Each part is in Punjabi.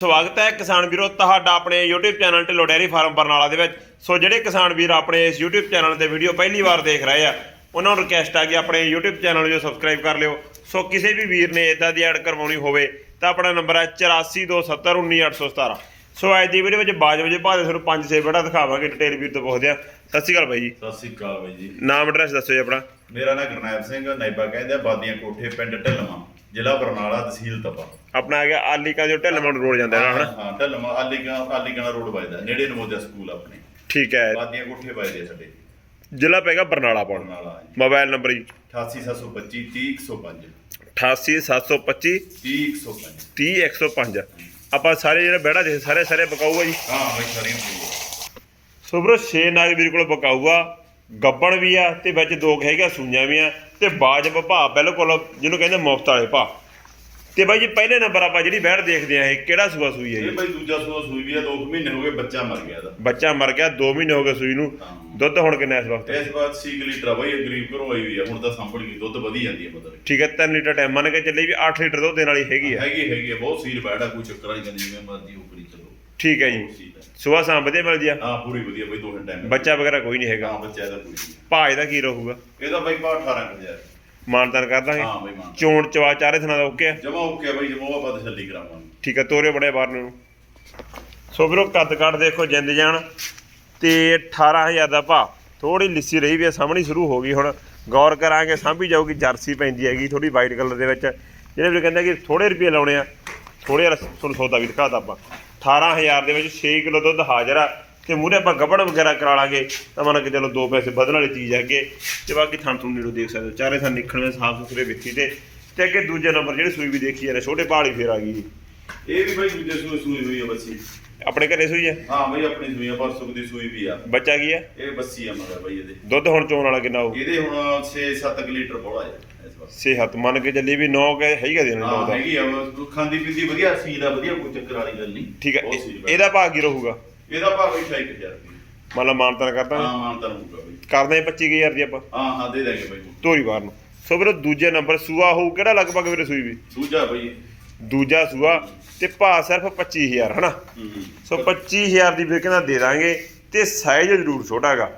ਸਵਾਗਤ ਹੈ ਕਿਸਾਨ ਵੀਰੋ ਤੁਹਾਡਾ ਆਪਣੇ YouTube channel Dhillon dairy farm Barnala ਦੇ ਵਿੱਚ। ਸੋ ਜਿਹੜੇ ਕਿਸਾਨ ਵੀਰ ਆਪਣੇ ਇਸ YouTube ਚੈਨਲ ਤੇ ਵੀਡੀਓ ਪਹਿਲੀ ਵਾਰ ਦੇਖ ਰਹੇ ਆ ਉਹਨਾਂ ਨੂੰ ਰਿਕਵੈਸਟ ਆ ਕਿ ਆਪਣੇ YouTube ਚੈਨਲ ਨੂੰ ਸਬਸਕ੍ਰਾਈਬ ਕਰ ਲਿਓ। ਸੋ ਕਿਸੇ ਵੀ ਵੀਰ ਨੇ ਇਦਾਂ ਦੀ ਐਡ ਕਰਵਾਉਣੀ ਹੋਵੇ ਤਾਂ ਆਪਣਾ ਨੰਬਰ ਹੈ 8427191817 ਸੋ ਅੱਜ ਦੀ ਵੀਡੀਓ ਵਿੱਚ ਬਾਜ ਵਜੇ ਬਾਅਦ ਤੁਹਾਨੂੰ ਪੰਜ ਛੇ ਬੜਾ ਦਿਖਾਵਾਂਗੇ ਡਿਟੇਲ ਵੀਰ ਤੋਂ ਪੁੱਛਦੇ ਆ ਸਤਿ ਸ਼੍ਰੀ ਅਕਾਲ ਬਾਈ ਜੀ। ਸਤਿ ਸ੍ਰੀ ਅਕਾਲ ਬਾਈ ਜੀ। ਨਾਮ ਐਡਰੈਸ ਦੱਸੋ ਜੀ ਆਪਣਾ। ਮੇਰਾ ਨਾਮ ਗੁਰਨਾਇਬ ਸਿੰਘ ਨਾਈਬਾ ਕਹਿੰਦੇ ਆ ਬਾਦੀਆਂ ਕੋਠੇ ਪਿੰਡ ਢਿੱਲਵਾਂ। ਜ਼ਿਲ੍ਹਾ ਬਰਨਾਲਾ ਤਹਿਸੀਲ ਤਪਾ। ਆਪਣਾ ਹੈਗਾ ਆਲੀਕਾ ਜੋ ਢਿੱਲਮਣ ਰੋਡ ਜਾਂਦਾ ਹੈ ਨਾ ਹਾਂ ਢਿੱਲਵਾਂ ਆਲੀਗਾ ਆਲੀਗਾਣਾ ਰੋਡ ਵੱਜਦਾ ਨੇੜੇ ਨਮੋਦਿਆ ਸਕੂਲ ਆਪਣੇ। ਠੀਕ ਹੈ। ਬਾਦੀਆਂ ਕੋਠੇ ਵੱਜਦੇ ਆ ਸਾਡੇ। ਜ਼ਿਲ੍ਹਾ ਪੈਗਾ ਬਰਨਾਲਾ ਪਾਉਣ ਬਰਨਾਲਾ ਮੋਬਾਈਲ ਨੰਬਰ ਜੀ। 88725 30105 88725 30105 30105 ਆਪਾਂ ਸਾਰੇ ਜਿਹੜੇ ਬਹਿੜਾ ਦੇ ਸਾਰੇ ਸਾਰੇ ਬਕਾਊ ਆ ਜੀ। ਹਾਂ ਬਾਈ ਠੀਕ ਸੋ ਬਰੋ ਛੇ ਨਾਗ ਵੀਰ ਕੋਲ ਬਕਾਊ ਆ। ਗੱਬਣ ਵੀ ਆ ਤੇ ਵਿੱਚ ਦੋ ਹੈਗਾ ਸੂਈਆਂ ਵੀ ਆ ਤੇ ਬਾਜਬ ਭਾਅ ਬਿਲਕੁਲ ਜਿਹਨੂੰ ਕਹਿੰਦੇ ਮੁਫਤ ਵਾਲੇ ਭਾਅ। ਤੇ ਬਾਈ ਜੀ ਪਹਿਲੇ ਨੰਬਰ ਆਪਾਂ ਜਿਹੜੀ ਬਹਿੜ ਦੇਖਦੇ ਆ ਇਹ ਕਿਹੜਾ ਸੂਆ ਸੂਈ ਹੈ ਇਹ ਜੀ ਬਾਈ ਦੂਜਾ ਸੂਆ ਸੂਈ ਵੀ ਆ 2 ਮਹੀਨੇ ਹੋ ਗਏ ਬੱਚਾ ਮਰ ਗਿਆ ਇਹਦਾ। ਬੱਚਾ ਮਰ ਗਿਆ 2 ਮਹੀਨੇ ਹੋ ਗਏ ਸੂਈ ਨੂੰ। ਦੁੱਧ ਹੁਣ ਕਿੰਨਾ ਇਸ ਵਕਤ? ਇਸ ਵਾਰ 6 ਲੀਟਰ ਆ ਬਾਈ ਇਹ ਗਰੀਬ ਘਰੋਂ ਆਈ ਵੀ ਆ ਹੁਣ ਤਾਂ ਸੰਭਲ ਗਈ ਦੁੱਧ ਵਧੀ ਜਾਂਦੀ ਹੈ ਮਤਲਬ ਠੀਕ ਹੈ 3 ਲੀਟਰ ਟਾਈਮ ਮੰਨ ਕੇ ਚੱਲੇ ਵੀ 8 ਲੀਟਰ ਦੁੱਧ ਦੇਣ ਵਾਲੀ ਹੈਗੀ ਆ। ਹੈਗੀ ਹੈਗੀ ਆ, ਬਹੁਤ ਸੀਲ ਬੈਠਾ ਕੋਈ ਚੱਕਰ ਵਾਲੀ ਗੱਲ ਨਹੀਂ ਜਿਵੇਂ ਮਰਜ਼ੀ ਉਪਰੀ ਚਲੋ। ਠੀਕ ਹੈ ਜੀ। ਬਹੁਤ ਸੀਲ ਹੈ। ਸੁਬਾ ਸ਼ਾਮ ਵਧੀਆ ਮਿਲਦੀ ਆ? ਹਾਂ ਪੂਰੀ ਵਧੀਆ ਬਈ ਦੋ ਟਾਈਮ ਬੱਚਾ ਵਗੈਰਾ ਕੋਈ ਨਹੀਂ ਹੈਗਾ। ਹਾਂ ਬੱਚਾ ਇਹਦਾ ਕੋਈ ਨਹੀਂ। ਭਾਅ ਇਹਦਾ ਕੀ ਰਹੂਗਾ? ਇਹਦਾ ਬਾਈ ਪਾ 18000 ਮਾਨਤਾਨ ਕਰ ਦਾਂਗੇ। ਹਾਂ ਬਾਈ ਮਾਨ ਚੋਣ ਚਵਾ ਚਾਰੇ ਥਣਾ ਦਾ ਓਕੇ ਆ? ਜਮਾ ਓਕੇ ਆ ਬਾਈ ਜਮਾ ਉਹ ਆਪਾਂ ਤਸੱਲੀ ਕਰਾਵਾਂਗੇ। ਠੀਕ ਹੈ ਤੋਰੇ ਬੜੇ ਬਾਹਰ ਨੂੰ। ਸੋ ਵੀਰੋ ਕੱਦ ਕੱਟ ਦੇਖੋ ਜਿੰਦ ਜਾਣ। ਤੇ 18000 ਦਾ ਭਾ ਥੋੜੀ ਲਿੱਸੀ ਰਹੀ ਵੀ ਆ, ਸਾਹਮਣੇ ਸ਼ੁਰੂ ਹੋ ਗਈ ਹੁਣ। ਗੌਰ ਕਰਾਂਗੇ ਸਾਂਭੀ ਜਾਊਗੀ ਜਰਸੀ ਪੈਂਦੀ ਹੈਗੀ ਥੋੜੀ ਵਾਈਟ ਕਲਰ ਦੇ ਵਿੱਚ। ਜਿਹੜੇ ਵੀ ਕਹਿੰਦੇ ਕਿ ਥੋੜੇ ਰੁਪਏ ਲਾਉਣੇ ਆ ਥੋੜੇ ਤੁਹਾਨੂੰ ਸੌਦਾ ਵੀ ਦਿਖਾਤਾ ਆਪਾਂ। 18000 ਦੇ ਵਿੱਚ 6 ਕਿਲੋ ਦੁੱਧ ਹਾਜ਼ਰ ਆ ਤੇ ਮੂਰੇ ਆਪਾਂ ਗੱਬੜ ਵਗੈਰਾ ਕਰਾ ਲਾਂਗੇ ਤਾਂ ਮੰਨ ਕੇ ਚਲੋ ਦੋ ਪੈਸੇ ਵਧਣ ਵਾਲੀ ਚੀਜ਼ ਹੈ ਅੱਗੇ ਤੇ ਬਾਕੀ ਥਾਂ ਤੁਹਾਨੂੰ ਨੇੜੋਂ ਦੇਖ ਸਕਦੇ ਹੋ ਚਾਰੇ ਥਾਂ ਨਿਕਲਵੇਂ ਸਾਫ਼ ਸੁਥਰੇ ਵਿੱਥੀ ਤੇ ਤੇ ਅੱਗੇ ਦੂਜੇ ਨੰਬਰ ਜਿਹੜੀ ਸੂਈ ਵੀ ਦੇਖੀ ਜਾਂਦੇ ਛੋਟੇ ਪਹਾੜੀ ਫੇਰ ਆ ਗਈ ਇਹ ਵੀ ਬਾਈ ਦੂਜੇ ਸੂਏ ਸੂਈ ਹੋਈ ਆ ਬੱਸੀ। ਆਪਣੇ ਘਰੇ ਸੂਈ ਹੈ ਹਾਂ ਬਾਈ ਆਪਣੀ ਸੂਈ ਆ ਪਰ ਸੁਖ ਦੀ ਸੂਈ ਵੀ ਆ। ਬੱਚਾ ਕੀ ਹੈ ਇਹ ਬੱਸੀ ਆ ਮਗਰ ਬਾਈ ਇਹਦੇ। ਦੁੱਧ ਹੁਣ ਚੋਣ ਵਾਲਾ ਕਿੰਨਾ ਹੋਊ? ਇਹਦੇ ਹੁਣ 6-7 ਲੀਟਰ ਬੋਲਾ ਹੈ ਹੱਥ ਮੰਨ ਕੇ ਚੱਲੀ ਵੀ 9 ਕੇ ਹੈਗਾ ਦਾ ਹੈਗੀ ਆ ਬਸ ਖਾਂਦੀ ਪੀਂਦੀ ਵਧੀਆ ਸੀਲ ਆ ਵਧੀਆ ਕੋਈ ਚੱਕਰ ਵਾਲੀ ਗੱਲ ਨਹੀਂ। ਠੀਕ ਹੈ ਬਹੁਤ ਇਹ-। ਇਹਦਾ ਭਾਅ ਕੀ ਰਹੂਗਾ? ਇਹਦਾ ਭਾਅ ਬਾਈ 26000 ਰੁਪਏ ਮੰਨ ਲਾ ਮਾਨਤਨ ਕਰਦਾ ਹਾਂ ਮਾਨਤਾ ਹੋਊਗਾ ਬਾਈ ਕਰਦੇ 25000 ਦੀ ਆਪਾਂ। ਹਾਂ ਹਾਂ ਦੇ ਦਾਂਗੇ ਬਾਈ ਧੋਰੀ ਵਾਰ ਨੂੰ। ਸੋ ਵੀਰੋ ਦੂਜੇ ਨੰਬਰ ਸੂਆ ਹੋਊ ਕਿਹੜਾ ਲਗਭਗ ਵੀਰੇ ਸੂਈ ਵੀ? ਦੂਜਾ ਬਾਈ। ਦੂਜਾ ਸੂਆ ਤੇ ਭਾਅ ਸਿਰਫ 25000 ਹਨਾ? ਹੂੰ ਸੋ 25000 ਦੀ ਵੀਰ ਕਹਿੰਦਾ ਦੇ ਦਾਂਗੇ ਤੇ ਸਾਈਜ਼ ਜ਼ਰੂਰ ਛੋਟਾਗਾ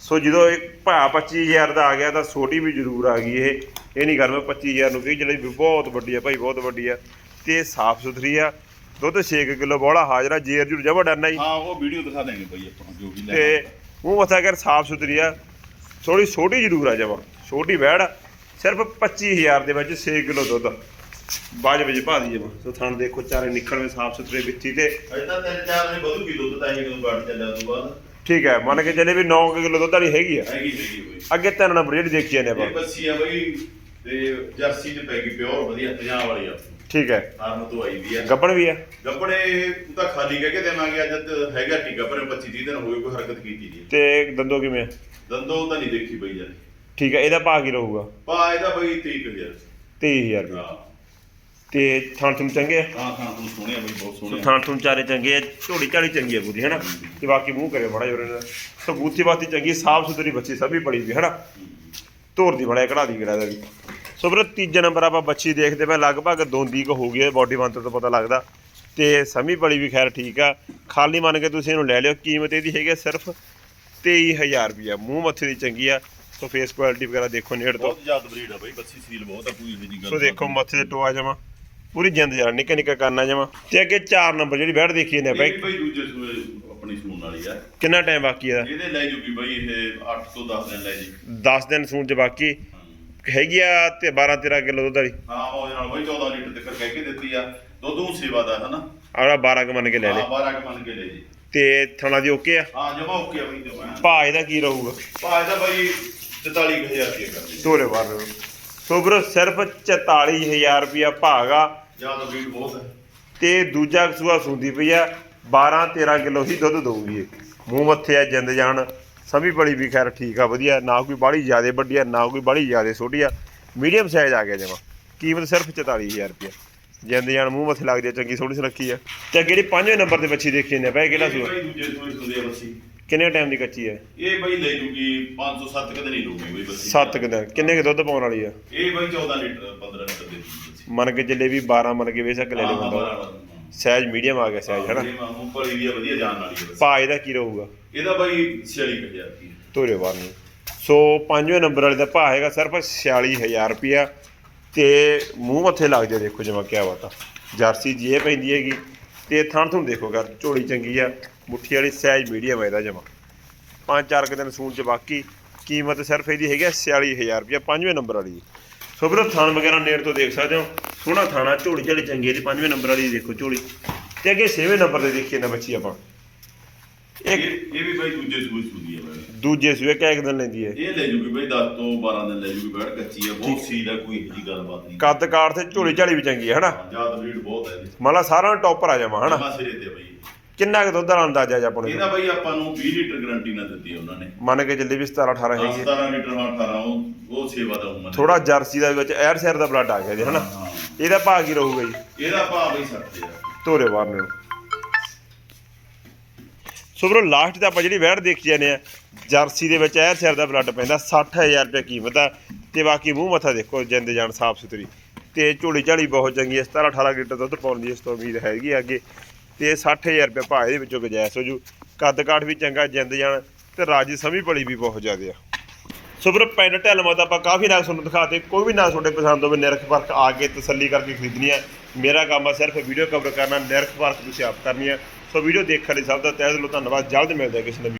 ਸੋ ਜਦੋਂ ਇਹ ਭਾਅ 25000 ਦਾ ਆ ਗਿਆ ਤਾਂ ਛੋਟੀ ਵੀ ਜ਼ਰੂਰ ਆ ਗਈ ਇਹ। ਇਹ ਨਹੀਂ ਮੈਂ 25000 ਨੂੰ ਕਹੀ ਜਿਹੜੀ ਬਹੁਤ ਵੱਡੀ ਆ ਭਾਈ ਬਹੁਤ ਵੱਡੀ ਆ। ਤੇ ਸਾਫ਼ ਸੁਥਰੀ ਆ। ਦੁੱਧ 6 ਕਿਲੋ ਬੋਲਾ ਹਾਜ਼ਰਾ ਜੇਰ ਜੁਰ ਜਬਰ ਡਰਨਾ ਹੀ ਹਾਂ ਉਹ ਵੀਡੀਓ ਦਿਖਾ ਦਾਂਗੇ ਬਾਈ ਆਪਾਂ ਨੂੰ ਜੋ ਵੀ ਲੈ ਤੇ ਮੂੰਹ ਮੱਥਾ ਕਰ ਸਾਫ਼ ਸੁਥਰੀ ਆ। ਥੋੜੀ ਛੋਟੀ ਜ਼ਰੂਰ ਆ ਜਮਾ ਛੋਟੀ ਵੈੜ। ਸਿਰਫ 25000 ਦੇ ਵਿੱਚ 6 ਕਿਲੋ ਦੁੱਧ। ਬਾਜ ਵਜੇ ਪਾ ਦੀ ਜਮਾ ਸੋ ਥਣ ਦੇਖੋ ਚਾਰੇ ਨਿਕਲਵੇਂ ਸਾਫ਼ ਸੁਥਰੇ ਵਿੱਚੀ ਤੇ। ਅਜੇ ਤਾਂ ਤਿੰਨ ਚਾਰ ਨੇ ਵਧੂਗੀ ਦੁੱਧ ਤਾਂ ਇਹ ਜਦੋਂ ਬਾੜ ਚੱਲਿਆ ਤੋਂ ਬਾਅਦ। ਠੀਕ ਹੈ ਮੰਨ ਕੇ ਚੱਲੇ ਵੀ 9 ਕਿਲੋ ਦੁੱਧ ਵਾਲੀ ਹੈਗੀ ਆ। ਹੈਗੀ ਹੈਗੀ ਅੱਗੇ ਤਿੰਨ ਨੰਬਰ ਜਿਹੜੀ ਦੇਖੀ ਜਾਂਦੇ ਇਹ ਆਪਾਂ ਬੱਸੀ ਆ ਬਾਈ ਤੇ ਜਰਸੀ ਚ ਪੈ ਗਈ ਪਿਓਰ ਵਧੀਆ ਪੰਜਾਬ ਵਾਲੀ ਆ। ਠੀਕ ਹੈ। ਫਾਰਮ ਤੋਂ ਆਈ ਵੀ ਆ। ਗੱਬਣ ਵੀ ਆ? ਗੱਪੜੇ ਤੂੰ ਤਾਂ ਖਾਲੀ ਕਹਿ ਕੇ ਦੇਵਾਂਗੇ ਅੱਜ ਹੈਗਾ ਟੀਕਾ ਪਰ 25 30 ਦਿਨ ਹੋਏ ਕੋਈ ਹਰਕਤ ਕੀਤੀ ਨਹੀਂ। ਤੇ ਦੰਦੋ ਕਿਵੇਂ ਆ? ਦੰਦੋਂ ਤਾਂ ਨਹੀਂ ਦੇਖੀ ਬਈ ਯਾਰ ਠੀਕ ਹੈ ਇਹਦਾ ਭਾਅ ਕੀ ਰਹੂਗਾ? ਪਾ ਇਹਦਾ ਬਈ 30000 23000 ਰੁਪਏ। ਹਾਂ। ਤੇ ਥਣ ਥਣ ਚੰਗੇ ਆ? ਹਾਂ ਹਾਂ ਤੂੰ ਸੋਹਣਿਆ ਬਈ ਬਹੁਤ ਸੋਹਣਿਆ ਥਣ ਥਣ ਚਾਰੇ ਚੰਗੇ ਆ ਝੋੜੀ ਝਾੜੀ ਚੰਗੀ ਆ ਪੂਰੀ ਹੈਨਾ? ਤੇ ਬਾਕੀ ਮੂੰਹ ਕਰੇ ਬੜਾ ਜੋਰੇ ਨਾਲ ਸੋ ਬੂਥੀ ਬਾਤੀ ਚੰਗੀ ਸਾਫ਼ ਸੁਥਰੀ ਬੱਚੀ ਸਭ ਬੜੀ ਵੀ ਹੈਨਾ? ਧੋਰ ਦੀ ਬੜਾ ਕਢਾ ਦੀ ਕਿਹੜਾ ਦਾ ਵੀ। ਸੋ ਵੀਰੋ ਤੀਜਾ ਨੰਬਰ ਆਪਾਂ ਬੱਚੀ ਦੇਖਦੇ ਪਏ ਲਗਭਗ ਦੋਂਦੀ ਕੁ ਹੋ ਗਈ ਹੈ ਬਾਡੀ ਬੰਤਰ ਤੋਂ ਪਤਾ ਲੱਗਦਾ। ਤੇ ਸਮੀ ਬੜੀ ਵੀ ਖੈਰ ਠੀਕ ਆ। ਖਾਲੀ ਮੰਨ ਕੇ ਤੁਸੀਂ ਇਹਨੂੰ ਲੈ ਲਿਓ ਕੀਮਤ ਇਹਦੀ ਹੈਗੀ ਸਿਰਫ 23000 ਰੁਪਿਆ ਮੂੰਹ ਮੱਥੇ ਦੀ ਚੰਗੀ ਆ। ਸੋ ਫੇਸ ਕੁਆਲਿਟੀ ਵਗੈਰਾ ਦੇਖੋ ਨੇੜ ਤੋਂ। ਬਹੁਤ ਜ਼ਿਆਦਾ ਬਰੀਡ ਆ ਬਈ ਬੱਸੀ ਸੀਲ ਬਹੁਤ ਆ ਕੋਈ ਇਹੋ ਗੱਲ ਸੋ ਦੇਖੋ ਮੱਥੇ ਤੇ ਟੋਆ ਜਮਾ। ਪੂਰੀ ਜਿੰਦ ਜਾਨ ਨਿੱਕਾ ਨਿੱਕਾ ਕਰਨਾ ਜਮਾ। ਤੇ ਅੱਗੇ 4 ਨੰਬਰ ਜਿਹੜੀ ਬੈਠ ਦੇਖੀ ਨੇ ਬਈ। ਬਈ ਦੂਜੇ ਸੂਏ ਆਪਣੀ ਸੂਣ ਵਾਲੀ ਆ। ਕਿੰਨਾ ਟਾਈਮ ਬਾਕੀ ਆ ਇਹਦੇ? ਲੈ ਜੂਗੀ ਬਈ ਇਹ 8 ਤੋਂ 10 ਦਿਨ ਲੈ ਜੀ 10 ਦਿਨ ਸੂਣ ਚ ਬਾਕੀ। ਹੈਗੀ ਆ ਤੇ 12 13 ਕਿਲੋ ਦੁੱਧ ਵਾਲੀ। ਹਾਂ ਉਹਦੇ ਨਾਲ ਬਈ 14 ਲੀਟਰ ਤੱਕ ਕਹਿ ਕੇ ਦਿੱਤੀ ਆ। ਦੁੱਧ ਨੂੰ ਸੇਵਾ ਦਾ ਹਨਾ? ਆੜਾ 12 ਕ ਮੰਨ ਕੇ ਲੈ ਲੈ। ਹਾਂ 12 ਕ ਮੰਨ ਕੇ ਲੈ ਜੀ। ਤੇ ਥਣਾ ਦੀ ਓਕੇ ਆ? ਹਾਂ ਜਮਾ ਓਕੇ ਆ ਬਈ ਜਮਾ। ਭਾਅ ਇਹਦਾ ਕੀ ਰਹੂਗਾ? ਭਾਅ ਇਹਦਾ ਬਈ 44000 ਰੁਪਏ ਕਰਦੇ। ਤੋਰੇ ਬਾਰ ਸੋ ਵੀਰੋ ਸਿਰਫ 44000 ਰੁਪਿਆ ਭਾਗਾ ਜ਼ਿਆਦਾ ਬਰੀਡ ਬਹੁਤ ਹੈ। ਤੇ ਦੂਜਾ ਸੂਆ ਸੁੰਦੀ ਪਈ ਆ 12 13 ਕਿਲੋ ਹੀ ਦੁੱਧ ਦਊਗੀ। ਇਹ ਮੂੰਹ ਮੱਥੇ ਆ ਜਿੰਦ ਜਾਨ ਸਮੀ ਬੜੀ ਵੀ ਖੈਰ ਠੀਕ ਆ ਵਧੀਆ ਨਾ ਕੋਈ ਬਾਹਲੀ ਜ਼ਿਆਦੇ ਵੱਡੀ ਆ ਨਾ ਕੋਈ ਬਾਹਲੀ ਜ਼ਿਆਦੇ ਛੋਟੀ ਆ। ਮੀਡੀਅਮ ਸਾਈਜ਼ ਆ ਗਿਆ ਜਮਾ। ਕੀਮਤ ਸਿਰਫ 44000 ਰੁਪਿਆ ਜਿੰਦ ਜਾਨ ਮੂੰਹ ਮੱਥੇ ਲੱਗਦੀ ਆ ਚੰਗੀ ਥੋੜੀ ਸੁਰੱਖੀ ਆ। ਤੇ ਜਿਹੜੀ ਪੰਜਵੇਂ ਨੰਬਰ ਤੇ ਬੱਚੀ ਦੇਖੀ ਨੇ ਬਈ ਕਿਹੜਾ ਸੂਆ? ਕਿੰਨੇ ਟਾਈਮ ਦੀ ਕੱਚੀ ਹੈ ਇਹ ਬਈ ਲੈ ਜੂਗੀ 507 ਕਦੇ ਨਹੀਂ ਲੂਗੀ ਬਈ ਬੱਸੀ 7 ਦਿਨ। ਕਿੰਨੇ ਕੁ ਦੁੱਧ ਪਾਉਣ ਵਾਲੀ ਆ? ਇਹ ਬਈ 14 ਲੀਟਰ 15 ਲੀਟਰ ਦੇ ਮੰਨ ਕੇ ਚੱਲੇ ਵੀ 12 ਮੰਨ ਕੇ ਬੇਸ਼ੱਕ ਲੈ ਹਾਂ, ਸਾਈਜ਼ ਮੀਡੀਅਮ ਆ ਗਿਆ ਸਾਈਜ਼ ਹੈਨਾ? ਇਹ ਮਾਮੂ ਭਲੀ ਦੀ ਆ, ਵਧੀਆ ਜਾਣ ਵਾਲੀ ਹੈ ਬਸ। ਭਾ ਇਹਦਾ ਕੀ ਰਹੂਗਾ? ਇਹਦਾ ਬਾਈ 46000 ਰੁਪਏ ਤੋਰੇ ਵਾਰ ਨੂੰ। ਸੋ ਪੰਜਵੇਂ ਨੰਬਰ ਵਾਲੇ ਦਾ ਭਾ ਹੈਗਾ ਸਿਰਫ 46000 ਰੁਪਿਆ ਤੇ ਮੂੰਹ ਮੱਥੇ ਲੱਗ ਜਾ ਦੇਖੋ ਜਮਾ ਕਿਆ ਬਾਤ ਆ। ਜਰਸੀ ਜੀ ਪੈਂਦੀ ਹੈਗੀ। ਤੇ ਥਣ ਤੁਹਾਨੂੰ ਦੇਖੋ ਕਰ ਝੋਲੀ ਚੰਗੀ ਆ। ਮੁੱਠੀ ਵਾਲੀ ਸਾਈਜ਼ ਮੀਡੀਅਮ ਹੈ ਇਹਦਾ ਜਮਾ। ਪੰਜ ਚਾਰ ਕੁ ਦਿਨ ਸੂਣ ਚ ਬਾਕੀ। ਕੀਮਤ ਸਿਰਫ ਇਹਦੀ ਹੈਗੀ ਆ 46000 ਰੁਪਿਆ ਪੰਜਵੇਂ ਨੰਬਰ ਵਾਲੀ। ਸੋ ਵੀਰੋ ਥਣ ਵਗੈਰਾ ਨੇੜ ਤੋਂ ਦੇਖ ਸਕਦੇ ਹੋ। ਸੋਹਣਾ ਥਾਣਾ ਝੋਲੀ ਝਾਲੀ ਚੰਗੀ ਇਹਦੀ ਪੰਜਵੇਂ ਨੰਬਰ ਵਾਲੀ ਦੇਖੋ ਝੋਲੀ। ਤੇ ਅੱਗੇ ਛੇਵੇਂ ਨੰਬਰ ਤੇ ਦੇਖੀਏ ਨਾ ਬੱਚੀ ਆਪਾਂ। ਇਹ ਇੱਕ ਇਹ ਵੀ ਬਾਈ ਦੂਜੇ ਸੂਈ ਸੂਦੀ ਹੈ ਬਾਈ। ਦੂਜੇ ਸੂਏ ਕਿਆ ਇੱਕ ਦਿਨ ਲੈਂਦੀ ਹੈ। ਇਹ ਲੈ ਜੂਗੀ ਬਾਈ 10 ਤੋਂ 12 ਦਿਨ ਲੈ ਜੂਗੀ ਬੈਠ ਕੱਚੀ ਹੈ ਬਹੁਤ ਸੀਲ ਹੈ ਕੋਈ ਇਹੋ ਜਿਹੀ ਗੱਲਬਾਤ ਨਹੀਂ। ਕੱਦ ਕਾਠ ਤੇ ਝੋਲੀ ਝਾਲੀ ਵੀ ਚੰਗੀ ਹੈ ਹਨਾ? ਜ਼ਿਆਦਾ ਬਰੀਡ ਬਹੁਤ ਹੈ ਇਹਦੀ ਸਾਰਾ ਟੌਪਰ ਆ ਜਾਵਾਂ ਹਨਾ? ਜਮਾਂ ਸਿਰੇ ਤੇ ਬਾਈ। ਕਿੰਨਾ ਕੁ ਦੁੱਧ ਦਾ ਅੰਦਾਜ਼ਾ ਜਾ ਆਪਣੇ ਇਹਦਾ ਬਾਈ ਆਪਾਂ ਨੂੰ 20 ਲੀਟਰ ਗਾਰੰਟੀ ਨਾ ਦਿੱਤੀ ਉਹਨਾਂ ਨੇ। ਮੰਨ ਕੇ ਚੱਲੇ ਵੀ 17 18 ਹੈਗੀ ਹੈ। 17 ਲੀਟਰ ਹਾਂ 18 ਉਹ ਉਹ ਸੇਵਾ ਦਾ ਉਮਰ ਥੋੜਾ ਜਰਸੀ ਦਾ ਵਿੱਚ ਐਰ ਸੈਰ ਦਾ ਬਲੱਡ ਆ ਗਿਆ ਜੀ ਹਨਾ ਇਹਦਾ ਭਾਅ ਕੀ ਰਹੂਗਾ ਜੀ। ਇਹਦਾ ਭਾਅ ਬਈ 60 ਆ ਧੋਰੇ ਵਾਰਨੇ ਨੂੰ। ਸੋ ਵੀਰੋ ਲਾਸਟ ਤੇ ਆਪਾਂ ਜਿਹੜੀ ਵੈੜ ਦੇਖੀ ਜਾਂਦੇ ਆ ਜਰਸੀ ਦੇ ਵਿੱਚ ਐਰ ਸੈਰ ਦਾ ਬਲੱਡ ਪੈਂਦਾ 60000 ਰੁਪਏ ਕੀਮਤ ਆ। ਤੇ ਬਾਕੀ ਮੂੰਹ ਮੱਥਾ ਦੇਖੋ ਜਿੰਦ ਜਾਨ ਸਾਫ਼ ਸੁਥਰੀ। ਤੇ ਝੋਲੀ ਝਾਲੀ ਬਹੁਤ ਚੰਗੀ ਹੈ 17 18 ਲੀਟਰ ਦੁੱਧ ਪਾਉਣ ਦੀ ਇਸ ਤੋਂ ਉਮੀਦ ਹੈਗੀ ਅੱਗੇ। ਤੇ 60000 ਰੁਪਏ ਭਾਅ ਇਹਦੇ ਵਿੱਚੋਂ ਗੁਜਾਇਸ਼ ਹੋ ਜੂ। ਕੱਦ ਕਾਠ ਵੀ ਚੰਗਾ, ਜਿੰਦ ਜਾਣ ਤੇ ਰਾਜੀ ਸਮੀ ਬੜੀ ਵੀ ਬਹੁਤ ਜ਼ਿਆਦੇ ਆ। ਸੋ ਵੀਰੋ ਪਿੰਡ ਢਲਮਾ ਤਾਂ ਆਪਾਂ ਕਾਫੀ ਨਾਗ ਤੁਹਾਨੂੰ ਦਿਖਾਤੇ। ਕੋਈ ਵੀ ਨਾਗ ਤੁਹਾਡੇ ਪਸੰਦ ਹੋਵੇ, ਨਿਰਖ ਪਰਖ ਆ ਕੇ ਤਸੱਲੀ ਕਰਕੇ ਖਰੀਦਣੀ ਆ। ਮੇਰਾ ਕੰਮ ਆ ਸਿਰਫ ਵੀਡੀਓ ਕਵਰ ਕਰਨਾ, ਨਿਰਖ ਪਰਖ ਤੁਸੀਂ ਆਪ ਕਰਨੀ ਆ। ਸੋ ਵੀਡੀਓ ਦੇਖਣ ਲਈ ਸਭ ਦਾ ਤਹਿ ਦਿਲੋਂ ਧੰਨਵਾਦ। ਜਲਦ ਮਿਲਦੇ ਹਾਂ ਕਿਸੇ ਨਵੀਂ